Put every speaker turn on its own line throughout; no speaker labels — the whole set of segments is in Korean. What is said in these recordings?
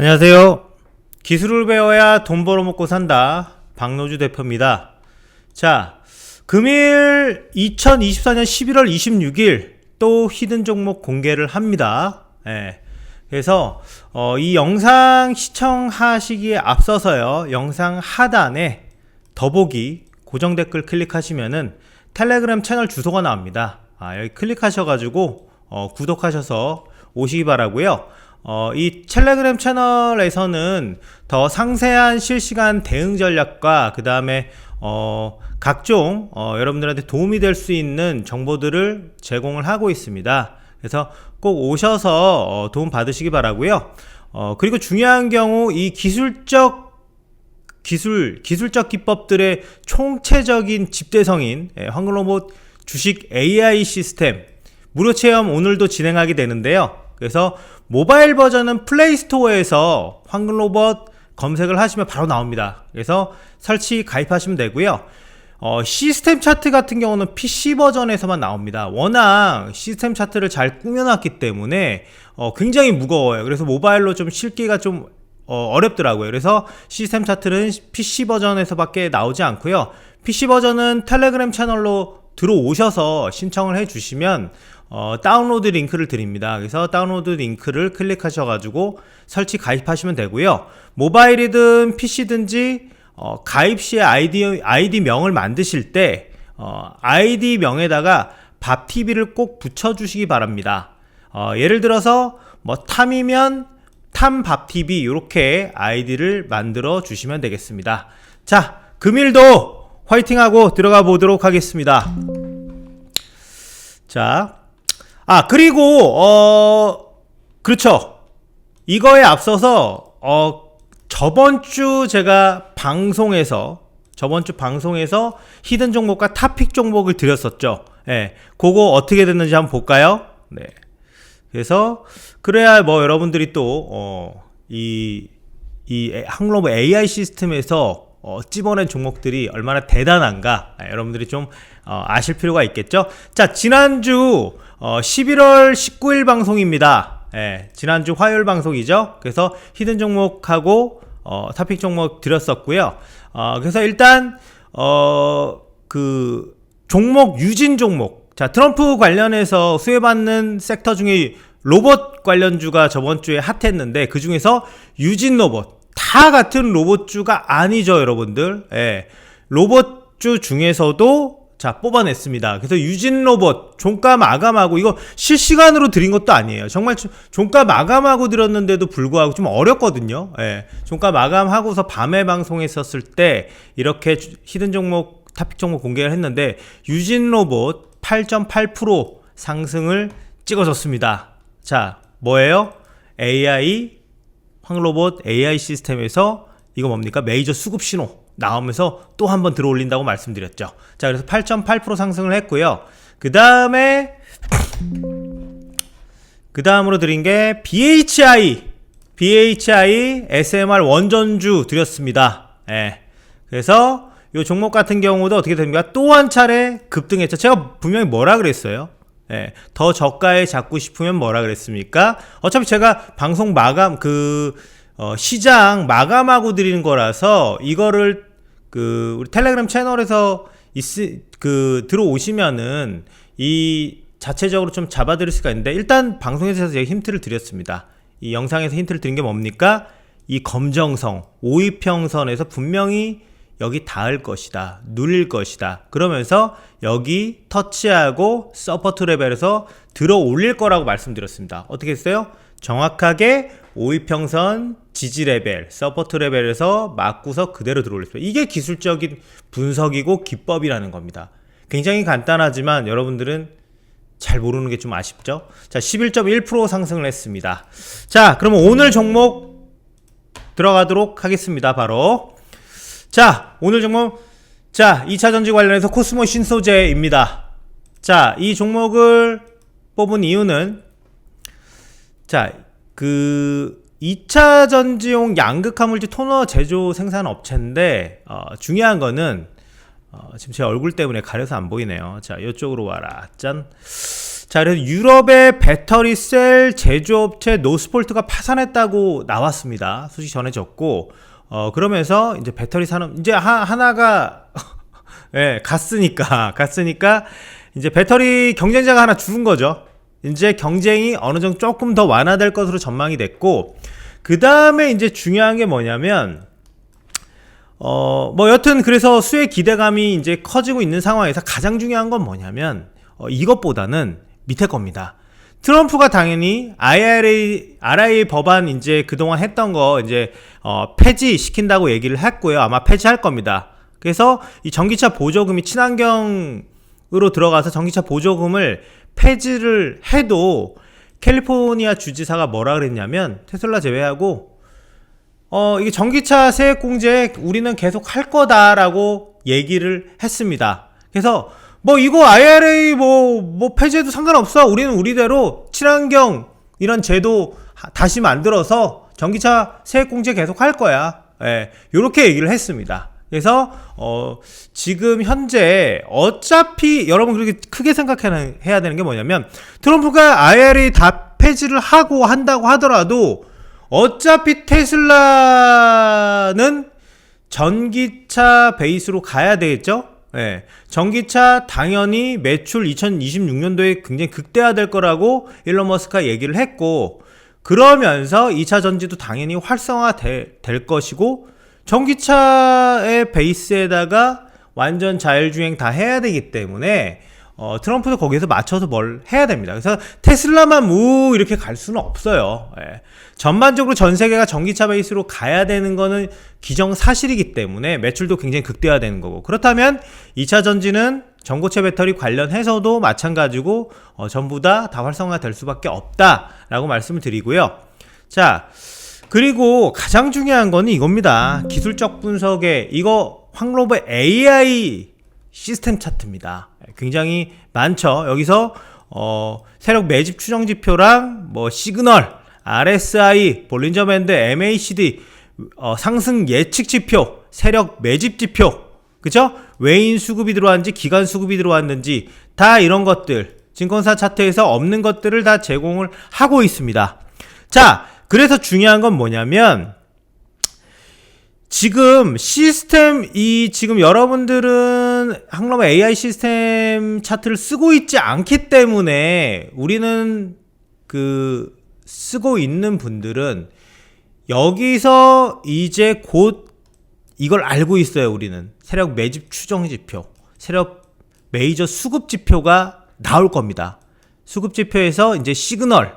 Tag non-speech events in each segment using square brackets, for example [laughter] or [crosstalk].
안녕하세요. 기술을 배워야 돈 벌어먹고 산다. 박노주 대표입니다. 자, 금일 2024년 11월 26일 또 히든 종목 공개를 합니다. 예. 그래서 어, 이 영상 시청하시기에 앞서서요. 영상 하단에 더보기 고정 댓글 클릭하시면은 텔레그램 채널 주소가 나옵니다. 아, 여기 클릭하셔가지고 어, 구독하셔서 오시기 바라고요. 어, 이 텔레그램 채널에서는 더 상세한 실시간 대응 전략과 그 다음에 어, 각종 어, 여러분들한테 도움이 될 수 있는 정보들을 제공을 하고 있습니다. 그래서 꼭 오셔서 어, 도움 받으시기 바라고요. 어, 그리고 중요한 경우 이 기술적 기술 기술적 기법들의 총체적인 집대성인 예, 황금로봇 주식 AI 시스템 무료 체험 오늘도 진행하게 되는데요. 그래서 모바일 버전은 플레이스토어에서 황금로봇 검색을 하시면 바로 나옵니다. 그래서 설치 가입하시면 되고요. 어, 시스템 차트 같은 경우는 PC 버전에서만 나옵니다. 워낙 시스템 차트를 잘 꾸며놨기 때문에 어, 굉장히 무거워요. 그래서 모바일로 좀 실기가 좀 어, 어렵더라고요. 그래서 시스템 차트는 PC 버전에서밖에 나오지 않고요. PC 버전은 텔레그램 채널로 들어오셔서 신청을 해주시면 어, 다운로드 링크를 드립니다. 그래서 다운로드 링크를 클릭하셔가지고 설치 가입하시면 되고요. 모바일이든 PC든지 어, 가입 시에 아이디, 아이디 명을 만드실 때 어, 아이디 명에다가 밥TV를 꼭 붙여주시기 바랍니다. 어, 예를 들어서 뭐 탐이면 탐밥TV 이렇게 아이디를 만들어 주시면 되겠습니다. 자, 금일도 화이팅하고 들어가 보도록 하겠습니다. 자, 아, 그리고, 어, 그렇죠. 이거에 앞서서, 어, 저번 주 제가 방송에서, 저번 주 방송에서 히든 종목과 타픽 종목을 드렸었죠. 예. 그거 어떻게 됐는지 한번 볼까요? 네. 그래서, 그래야 뭐 여러분들이 또, 어, 이, 이 항로브 AI 시스템에서 어, 찝어낸 종목들이 얼마나 대단한가 아, 여러분들이 좀 어, 아실 필요가 있겠죠. 자 지난주 어, 11월 19일 방송입니다. 예, 지난주 화요일 방송이죠. 그래서 히든 종목하고 어, 타픽 종목 드렸었고요. 어, 그래서 일단 어, 그 종목 유진 종목 자 트럼프 관련해서 수혜받는 섹터 중에 로봇 관련주가 저번 주에 핫했는데 그 중에서 유진 로봇 다 같은 로봇주가 아니죠, 여러분들. 예. 로봇주 중에서도 자, 뽑아냈습니다. 그래서 유진 로봇, 종가 마감하고, 이거 실시간으로 드린 것도 아니에요. 정말 종가 마감하고 드렸는데도 불구하고 좀 어렵거든요. 예. 종가 마감하고서 밤에 방송했었을 때, 이렇게 히든 종목, 타픽 종목 공개를 했는데, 유진 로봇 8.8% 상승을 찍어줬습니다. 자, 뭐예요? AI 황로봇 AI 시스템에서 이거 뭡니까? 메이저 수급 신호 나오면서 또 한 번 들어올린다고 말씀드렸죠. 자, 그래서 8.8% 상승을 했고요. 그 다음에 그 다음으로 드린 게 BHI BHI SMR 원전주 드렸습니다. 예. 그래서 이 종목 같은 경우도 어떻게 됩니까? 또 한 차례 급등했죠. 제가 분명히 뭐라 그랬어요? 예, 더 저가에 잡고 싶으면 뭐라 그랬습니까? 어차피 제가 방송 마감 그 어, 시장 마감하고 드리는 거라서 이거를 그 우리 텔레그램 채널에서 있, 그 들어오시면은 이 자체적으로 좀 잡아드릴 수가 있는데 일단 방송에서 제가 힌트를 드렸습니다. 이 영상에서 힌트를 드린 게 뭡니까? 이 검정성 오이평선에서 분명히 여기 닿을 것이다. 눌릴 것이다. 그러면서 여기 터치하고 서포트 레벨에서 들어 올릴 거라고 말씀드렸습니다. 어떻게 했어요? 정확하게 오이평선 지지 레벨, 서포트 레벨에서 맞고서 그대로 들어 올렸습니다. 이게 기술적인 분석이고 기법이라는 겁니다. 굉장히 간단하지만 여러분들은 잘 모르는 게 좀 아쉽죠? 자, 11.1% 상승을 했습니다. 자, 그러면 오늘 종목 들어가도록 하겠습니다. 바로. 자, 오늘 종목 자, 2차 전지 관련해서 코스모 신소재입니다. 자, 이 종목을 뽑은 이유는 자, 그 2차 전지용 양극 화물지 토너 제조 생산 업체인데 어, 중요한 거는 어, 지금 제 얼굴 때문에 가려서 안 보이네요. 자, 이쪽으로 와라. 짠. 자, 그래서 유럽의 배터리 셀 제조업체 노스폴트가 파산했다고 나왔습니다. 소식 전해졌고, 어, 그러면서 이제 배터리 산업, 이제 하, 하나가, [laughs] 예, 갔으니까, 갔으니까, 이제 배터리 경쟁자가 하나 죽은 거죠. 이제 경쟁이 어느 정도 조금 더 완화될 것으로 전망이 됐고, 그 다음에 이제 중요한 게 뭐냐면, 어, 뭐 여튼 그래서 수혜 기대감이 이제 커지고 있는 상황에서 가장 중요한 건 뭐냐면, 어, 이것보다는 밑에 겁니다. 트럼프가 당연히 IRA, RIA 법안 이제 그동안 했던 거 이제 어, 폐지 시킨다고 얘기를 했고요. 아마 폐지할 겁니다. 그래서 이 전기차 보조금이 친환경으로 들어가서 전기차 보조금을 폐지를 해도 캘리포니아 주지사가 뭐라 그랬냐면 테슬라 제외하고 어 이게 전기차 세액 공제 우리는 계속 할 거다라고 얘기를 했습니다. 그래서 뭐 이거 IRA 뭐, 뭐 폐지해도 상관없어. 우리는 우리대로 친환경 이런 제도 하- 다시 만들어서 전기차 세액 공제 계속 할 거야. 예, 요렇게 얘기를 했습니다. 그래서 어 지금 현재 어차피 여러분 그렇게 크게 생각해야 되는 게 뭐냐면 트럼프가 IRA 다 폐지를 하고 한다고 하더라도 어차피 테슬라는 전기차 베이스로 가야 되겠죠? 예. 전기차 당연히 매출 2026년도에 굉장히 극대화될 거라고 일론 머스크가 얘기를 했고 그러면서 2차 전지도 당연히 활성화 될 것이고 전기차의 베이스에다가 완전 자율주행 다 해야 되기 때문에 어, 트럼프도 거기에서 맞춰서 뭘 해야 됩니다. 그래서 테슬라만 무 이렇게 갈 수는 없어요. 예. 전반적으로 전 세계가 전기차 베이스로 가야 되는 거는 기정사실이기 때문에 매출도 굉장히 극대화되는 거고 그렇다면 2차 전지는 전고체 배터리 관련해서도 마찬가지고 어, 전부 다 다 활성화될 수밖에 없다라고 말씀을 드리고요. 자 그리고 가장 중요한 거는 이겁니다. 기술적 분석에 이거 황로버 AI 시스템 차트입니다. 굉장히 많죠. 여기서 어, 세력 매집 추정 지표랑 뭐 시그널, RSI, 볼린저 밴드, MACD 어, 상승 예측 지표, 세력 매집 지표, 그죠? 외인 수급이 들어왔는지 기관 수급이 들어왔는지 다 이런 것들 증권사 차트에서 없는 것들을 다 제공을 하고 있습니다. 자, 그래서 중요한 건 뭐냐면 지금 시스템 이 지금 여러분들은 항로마 AI 시스템 차트를 쓰고 있지 않기 때문에 우리는 그 쓰고 있는 분들은 여기서 이제 곧 이걸 알고 있어요, 우리는. 세력 매집 추정 지표, 세력 메이저 수급 지표가 나올 겁니다. 수급 지표에서 이제 시그널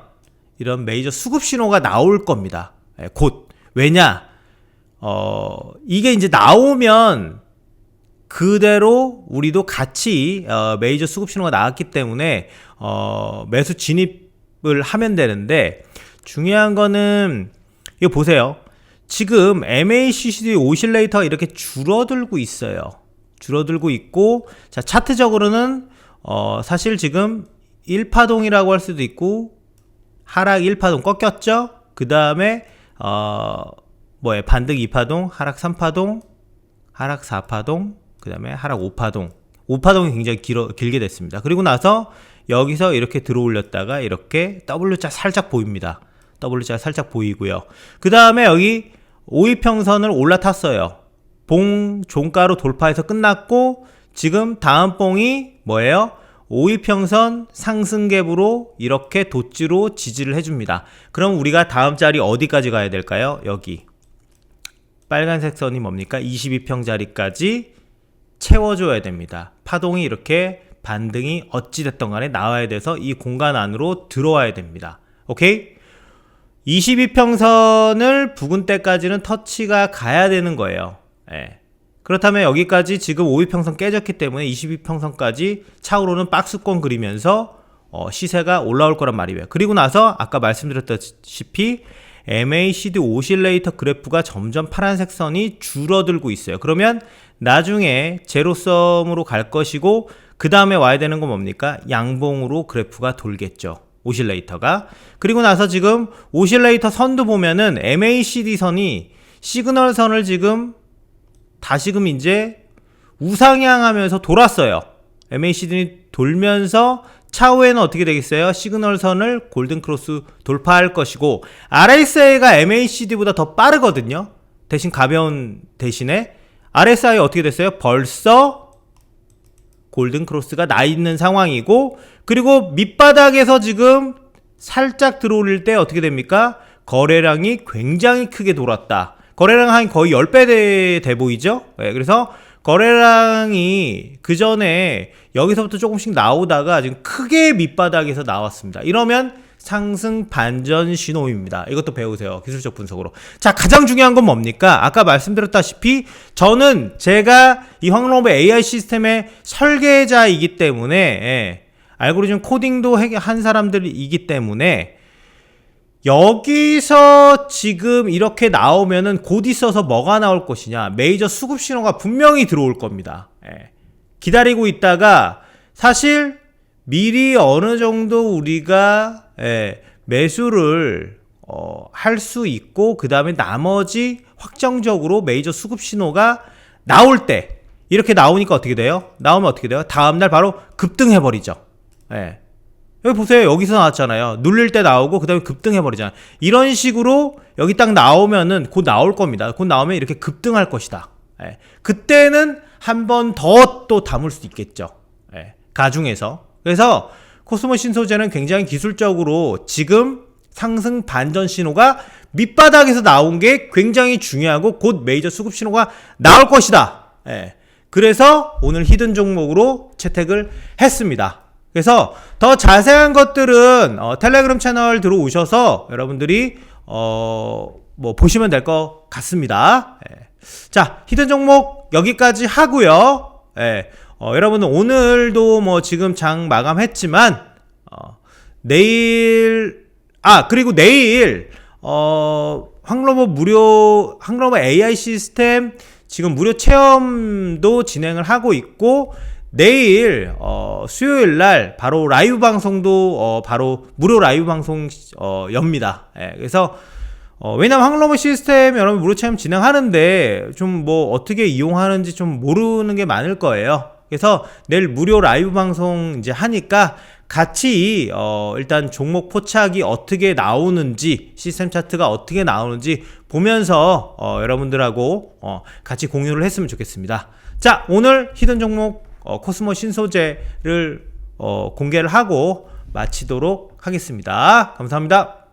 이런 메이저 수급 신호가 나올 겁니다. 예, 곧. 왜냐? 어, 이게 이제 나오면 그대로 우리도 같이 어, 메이저 수급 신호가 나왔기 때문에 어, 매수 진입을 하면 되는데 중요한 거는 이거 보세요. 지금 MACD 오실레이터가 이렇게 줄어들고 있어요. 줄어들고 있고 자 차트적으로는 어, 사실 지금 1파동이라고 할 수도 있고 하락 1파동 꺾였죠. 그 다음에 어 뭐에 반등 2파동, 하락 3파동, 하락 4파동, 그 다음에 하락 5파동. 5파동이 굉장히 길어, 길게 됐습니다. 그리고 나서 여기서 이렇게 들어 올렸다가 이렇게 W자 살짝 보입니다. W자 살짝 보이고요. 그 다음에 여기 5위평선을 올라탔어요. 봉 종가로 돌파해서 끝났고 지금 다음 봉이 뭐예요? 5위평선 상승갭으로 이렇게 도지로 지지를 해줍니다. 그럼 우리가 다음 자리 어디까지 가야 될까요? 여기 빨간색 선이 뭡니까? 22평 자리까지 채워줘야 됩니다. 파동이 이렇게 반등이 어찌됐던 간에 나와야 돼서 이 공간 안으로 들어와야 됩니다. 오케이? 22평선을 부근 때까지는 터치가 가야 되는 거예요. 예. 그렇다면 여기까지 지금 5위평선 깨졌기 때문에 22평선까지 차오르는 박스권 그리면서 어, 시세가 올라올 거란 말이에요. 그리고 나서 아까 말씀드렸다시피 MACD 오실레이터 그래프가 점점 파란색 선이 줄어들고 있어요. 그러면 나중에 제로섬으로 갈 것이고 그 다음에 와야 되는 건 뭡니까? 양봉으로 그래프가 돌겠죠. 오실레이터가. 그리고 나서 지금 오실레이터 선도 보면은 MACD 선이 시그널 선을 지금 다시금 이제 우상향하면서 돌았어요. MACD는 돌면서 차후에는 어떻게 되겠어요? 시그널선을 골든 크로스 돌파할 것이고 RSI가 MACD보다 더 빠르거든요. 대신 가벼운 대신에 RSI 어떻게 됐어요? 벌써 골든 크로스가 나 있는 상황이고 그리고 밑바닥에서 지금 살짝 들어올릴 때 어떻게 됩니까? 거래량이 굉장히 크게 돌았다. 거래량 한 거의 10배 돼, 돼 보이죠? 네, 그래서 거래량이 그 전에 여기서부터 조금씩 나오다가 지금 크게 밑바닥에서 나왔습니다. 이러면 상승 반전 신호입니다. 이것도 배우세요. 기술적 분석으로. 자, 가장 중요한 건 뭡니까? 아까 말씀드렸다시피 저는 제가 이 황로브 AI 시스템의 설계자이기 때문에 예, 알고리즘 코딩도 해- 한 사람들이기 때문에 여기서 지금 이렇게 나오면은 곧 있어서 뭐가 나올 것이냐. 메이저 수급 신호가 분명히 들어올 겁니다. 예. 기다리고 있다가 사실 미리 어느 정도 우리가 예, 매수를 어, 할 수 있고 그 다음에 나머지 확정적으로 메이저 수급 신호가 나올 때 이렇게 나오니까 어떻게 돼요? 나오면 어떻게 돼요? 다음날 바로 급등해 버리죠. 예. 여기 보세요. 여기서 나왔잖아요. 눌릴 때 나오고 그다음에 급등해 버리잖아. 이런 식으로 여기 딱 나오면은 곧 나올 겁니다. 곧 나오면 이렇게 급등할 것이다. 예. 그때는 한 번 더 또 담을 수 있겠죠. 예. 가중에서. 그래서 코스모 신소재는 굉장히 기술적으로 지금 상승 반전 신호가 밑바닥에서 나온 게 굉장히 중요하고 곧 메이저 수급 신호가 나올 것이다. 예. 그래서 오늘 히든 종목으로 채택을 했습니다. 그래서 더 자세한 것들은 어, 텔레그램 채널 들어오셔서 여러분들이 어, 뭐 보시면 될 것 같습니다. 예. 자, 히든 종목 여기까지 하고요. 예. 어, 여러분은 오늘도 뭐 지금 장 마감했지만 어, 내일 아 그리고 내일 어 황로버 무료 황로버 AI 시스템 지금 무료 체험도 진행을 하고 있고 내일 어 수요일 날 바로 라이브 방송도 어 바로 무료 라이브 방송 어 엽니다. 예, 그래서 어, 왜냐면 황로버 시스템 여러분 무료 체험 진행하는데 좀 뭐 어떻게 이용하는지 좀 모르는 게 많을 거예요. 그래서 내일 무료 라이브 방송 이제 하니까 같이 어 일단 종목 포착이 어떻게 나오는지 시스템 차트가 어떻게 나오는지 보면서 어 여러분들하고 어 같이 공유를 했으면 좋겠습니다. 자, 오늘 히든 종목 어 코스모 신소재를 어 공개를 하고 마치도록 하겠습니다. 감사합니다.